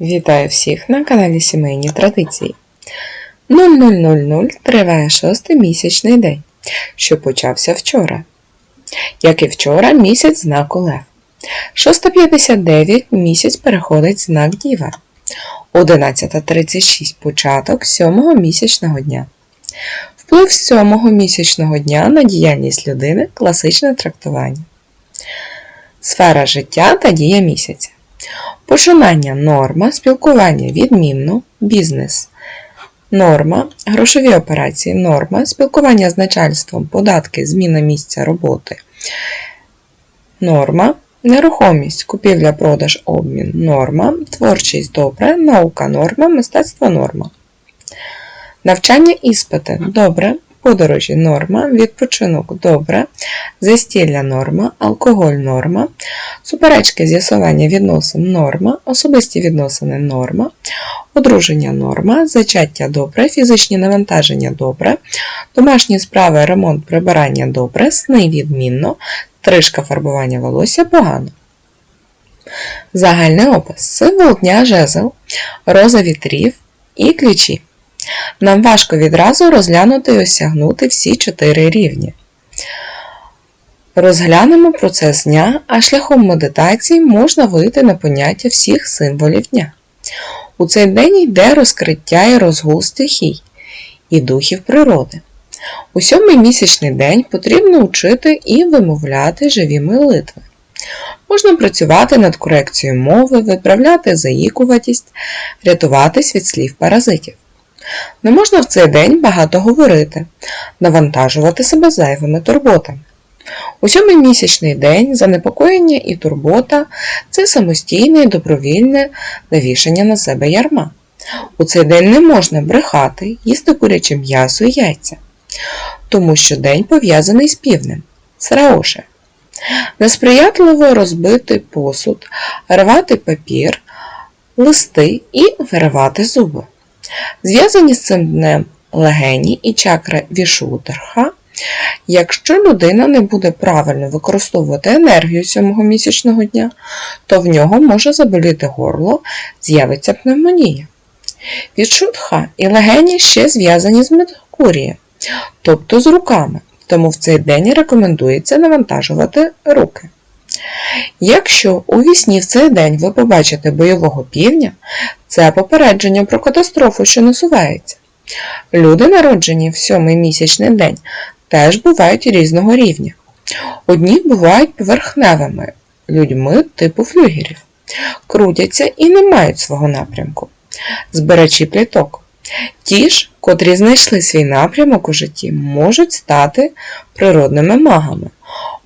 Вітаю всіх на каналі Сімейні Традиції. 0000 триває шостий місячний день, що почався вчора. Як і вчора, місяць знаку Лев. 6.59 місяць переходить знак Діва. 11.36 початок сьомого місячного дня. Вплив сьомого місячного дня на діяльність людини класичне трактування. Сфера життя та дія місяця. Починання норма, спілкування відмінно, бізнес. Норма, грошові операції норма, спілкування з начальством, податки, зміна місця роботи. Норма, нерухомість, купівля, продаж, обмін, норма, творчість добре, наука норма, мистецтво норма. Навчання іспити добре, подорожі норма, відпочинок добре, застілля норма, алкоголь норма, суперечки з'ясування відносин норма, особисті відносини норма, одруження норма, зачаття добре, фізичні навантаження добре, домашні справи, ремонт, прибирання добре, сни відмінно, стрижка фарбування волосся погано. Загальний опис. Символ дня жезл, роза вітрів і ключі. Нам важко відразу розглянути і осягнути всі чотири рівні. Розглянемо процес дня, а шляхом медитації можна вийти на поняття всіх символів дня. У цей день йде розкриття і розгул стихій і духів природи. У сьомий місячний день потрібно учити і вимовляти живі молитви. Можна працювати над корекцією мови, виправляти заїкуватість, рятуватись від слів паразитів. Не можна в цей день багато говорити, навантажувати себе зайвими турботами. У сьомий місячний день занепокоєння і турбота це самостійне і добровільне навішання на себе ярма. У цей день не можна брехати, їсти куряче м'ясо і яйця, тому що день пов'язаний з півнем Сраоше. Несприятливо розбити посуд, рвати папір, листи і виривати зуби. Зв'язані з цим днем легені і чакра вішудерха. Якщо людина не буде правильно використовувати енергію сьомого місячного дня, то в нього може заболіти горло, з'явиться пневмонія. Вішудха і легені ще зв'язані з Меркурієм, тобто з руками, тому в цей день рекомендується навантажувати руки. Якщо у вісні в цей день ви побачите бойового півня, це попередження про катастрофу, що насувається. Люди, народжені в сьомий місячний день, теж бувають різного рівня. Одні бувають поверхневими людьми типу флюгерів, крутяться і не мають свого напрямку, збирачі пліток. Ті ж, котрі знайшли свій напрямок у житті, можуть стати природними магами,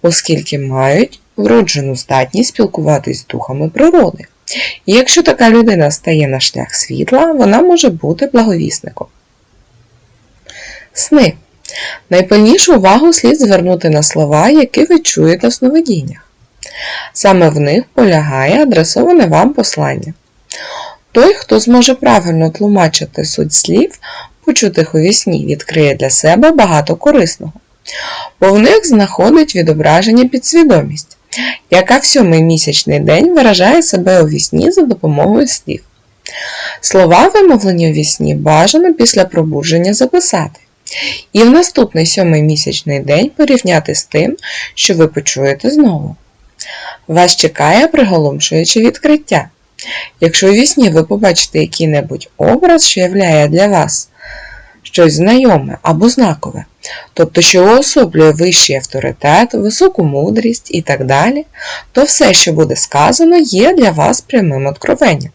оскільки мають вроджену здатність спілкуватись з духами природи. І якщо така людина стає на шлях світла, вона може бути благовісником. Сни. Найпильнішу увагу слід звернути на слова, які ви чуєте в сновидіннях. Саме в них полягає адресоване вам послання. Той, хто зможе правильно тлумачити суть слів, почутих у вісні, відкриє для себе багато корисного, бо в них знаходить відображення підсвідомість, яка в сьомий місячний день виражає себе у вісні за допомогою слів. Слова, вимовлені у вісні, бажано після пробудження записати. І в наступний сьомий місячний день порівняти з тим, що ви почуєте знову. Вас чекає приголомшуюче відкриття. Якщо у вісні ви побачите який-небудь образ, що являє для вас щось знайоме або знакове, тобто, що уособлює вищий авторитет, високу мудрість і так далі, то все, що буде сказано, є для вас прямим откровенням.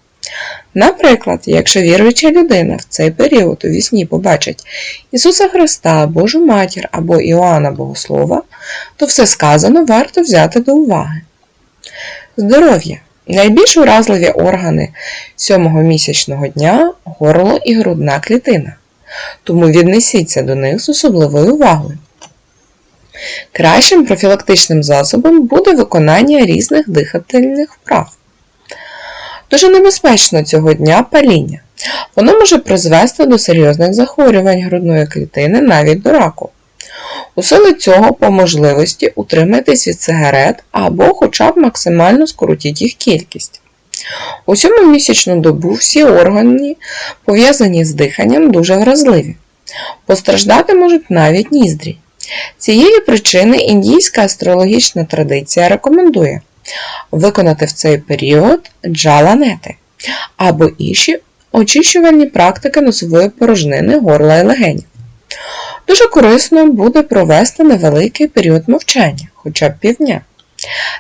Наприклад, якщо віруюча людина в цей період у вісні побачить Ісуса Христа, Божу Матір або Іоанна Богослова, то все сказано варто взяти до уваги. Здоров'я. Найбільш уразливі органи сьомого місячного дня горло і грудна клітина, тому віднесіться до них з особливою увагою. Кращим профілактичним засобом буде виконання різних дихательних вправ. Дуже небезпечно цього дня паління. Воно може призвести до серйозних захворювань грудної клітини навіть до раку. У силу цього по можливості утримайтесь від сигарет або хоча б максимально скоротіть їх кількість. У сьому місячну добу всі органи, пов'язані з диханням, дуже вразливі. Постраждати можуть навіть ніздрі. Цієї причини індійська астрологічна традиція рекомендує виконати в цей період джаланети або інші очищувальні практики носової порожнини горла і легенів. Дуже корисно буде провести невеликий період мовчання, хоча б півдня.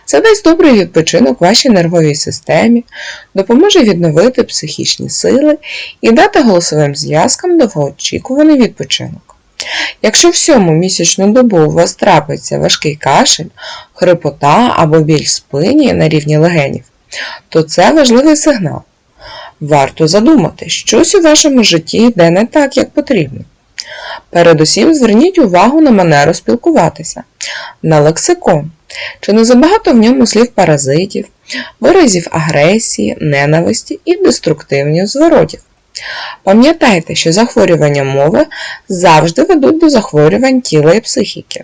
Це дасть добрий відпочинок вашій нервовій системі, допоможе відновити психічні сили і дати голосовим зв'язкам довгоочікуваний відпочинок. Якщо в сьому місячну добу у вас трапиться важкий кашель, хрипота або біль в спині на рівні легенів, то це важливий сигнал. Варто задумати, щось у вашому житті йде не так, як потрібно. Передусім зверніть увагу на манеру спілкуватися, на лексикон, чи не забагато в ньому слів паразитів, виразів агресії, ненависті і деструктивних зворотів. Пам'ятайте, що захворювання мови завжди ведуть до захворювань тіла і психіки.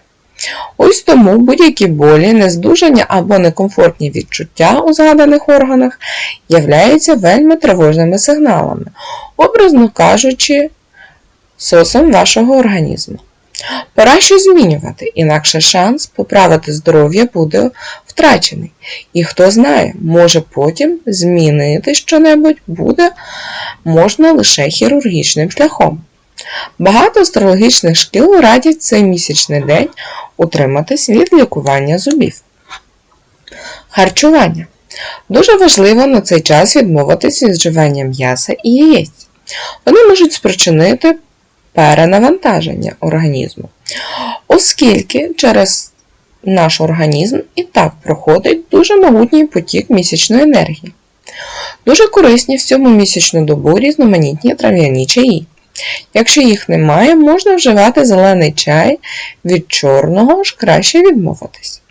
Ось тому будь-які болі, нездужання або некомфортні відчуття у згаданих органах являються вельми тривожними сигналами, образно кажучи, сосом вашого організму. Пора щось змінювати, інакше шанс поправити здоров'я буде втрачений. І хто знає, може потім змінити щонебудь буде можна лише хірургічним шляхом. Багато астрологічних шкіл радять цей місячний день утриматись від лікування зубів. Харчування. Дуже важливо на цей час відмовитись від вживання м'яса і яєць. Вони можуть спричинити перенавантаження організму, оскільки через наш організм і так проходить дуже могутній потік місячної енергії. Дуже корисні в цьому місячну добу різноманітні трав'яні чаї. Якщо їх немає, можна вживати зелений чай від чорного ж краще відмовитись.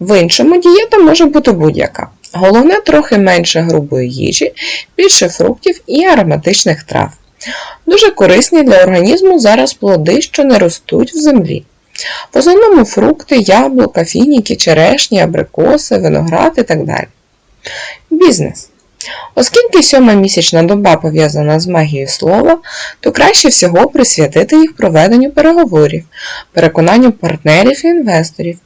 В іншому дієта може бути будь-яка. Головне трохи менше грубої їжі, більше фруктів і ароматичних трав. Дуже корисні для організму зараз плоди, що не ростуть в землі. В основному фрукти, яблука, фініки, черешні, абрикоси, виноград і так далі. Бізнес. Оскільки сьома місячна доба пов'язана з магією слова, то краще всього присвятити їх проведенню переговорів, переконанню партнерів і інвесторів,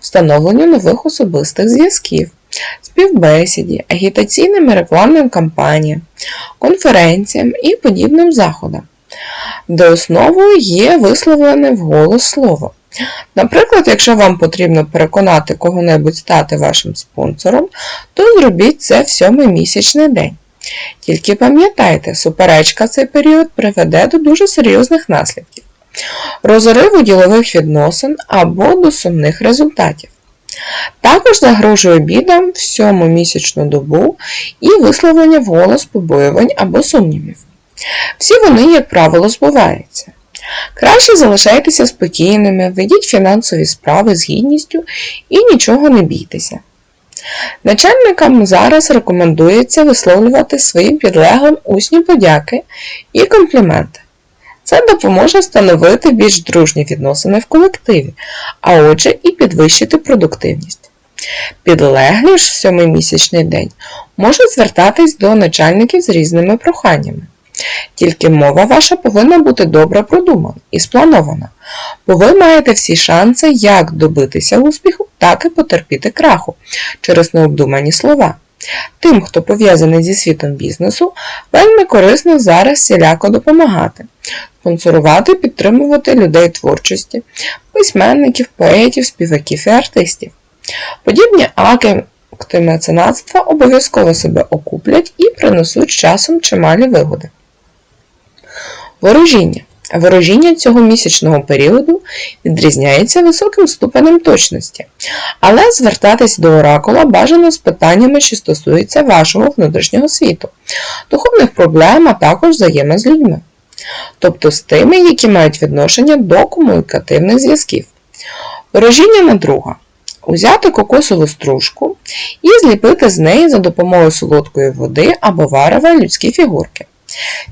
встановленню нових особистих зв'язків, співбесіді, агітаційним і рекламним кампаніям, конференціям і подібним заходам, де основою є висловлене вголос слово. Наприклад, якщо вам потрібно переконати кого-небудь стати вашим спонсором, то зробіть це в сьомий місячний день. Тільки пам'ятайте, суперечка цей період приведе до дуже серйозних наслідків, розриву ділових відносин або до сумних результатів. Також загрожує бідам в сьому місячну добу і висловлення вголос побоювань або сумнівів. Всі вони, як правило, збуваються. Краще залишайтеся спокійними, ведіть фінансові справи з гідністю і нічого не бійтеся. Начальникам зараз рекомендується висловлювати своїм підлеглим усні подяки і компліменти. Це допоможе встановити більш дружні відносини в колективі, а отже і підвищити продуктивність. Підлеглі ж в сьомий місячний день можуть звертатись до начальників з різними проханнями. Тільки мова ваша повинна бути добре продумана і спланована, бо ви маєте всі шанси як добитися успіху, так і потерпіти краху через необдумані слова. Тим, хто пов'язаний зі світом бізнесу, вельми корисно зараз всіляко допомагати, спонсорувати, підтримувати людей творчості, письменників, поетів, співаків і артистів. Подібні акти меценатства обов'язково себе окуплять і принесуть часом чималі вигоди. Ворожіння. Ворожіння цього місячного періоду відрізняється високим ступенем точності, але звертатись до оракула бажано з питаннями, що стосуються вашого внутрішнього світу, духовних проблем, а також взаєми з людьми, тобто з тими, які мають відношення до комунікативних зв'язків. Ворожіння на друга. Узяти кокосову стружку і зліпити з неї за допомогою солодкої води або варева людські фігурки.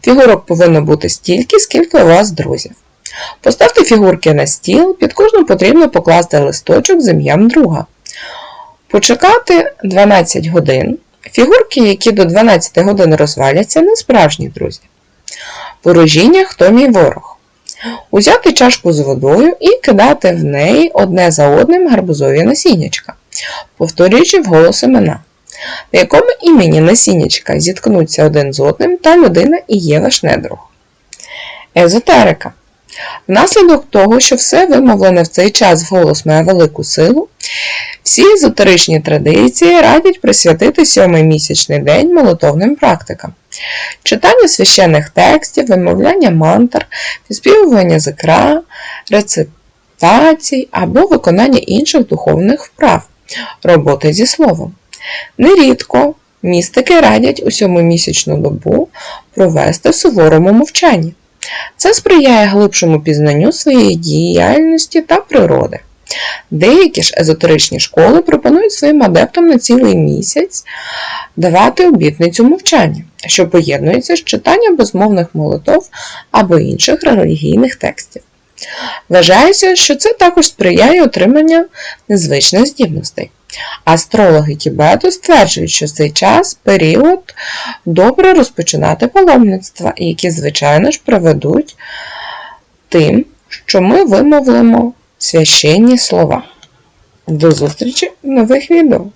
Фігурок повинно бути стільки, скільки у вас друзів. Поставте фігурки на стіл, під кожну потрібно покласти листочок з ім'ям друга. Почекати 12 годин, Фігурки, які до 12 годин розваляться, не справжні друзі. Ворожіння хто мій ворог. Узяти чашку з водою і кидати в неї одне за одним гарбузові насіннячка, повторюючи вголос імена, на якому імені насіннячка зіткнуться один з одним, та людина і є ваш недруг. Езотерика. Внаслідок того, що все вимовлене в цей час вголос має велику силу, всі езотеричні традиції радять присвятити сьомий місячний день молитовним практикам. Читання священних текстів, вимовляння мантр, підспівування зикра, рецитацій або виконання інших духовних вправ, роботи зі словом. Нерідко містики радять у сьомомісячну добу провести в суворому мовчанні. Це сприяє глибшому пізнанню своєї діяльності та природи. Деякі ж езотеричні школи пропонують своїм адептам на цілий місяць давати обітницю мовчання, що поєднується з читанням безмовних молитов або інших релігійних текстів. Вважається, що це також сприяє отриманню незвичних здібностей. Астрологи Тібету стверджують, що цей час період добре розпочинати паломництва, які, звичайно ж, проведуть тим, що ми вимовимо священні слова. До зустрічі в нових відео!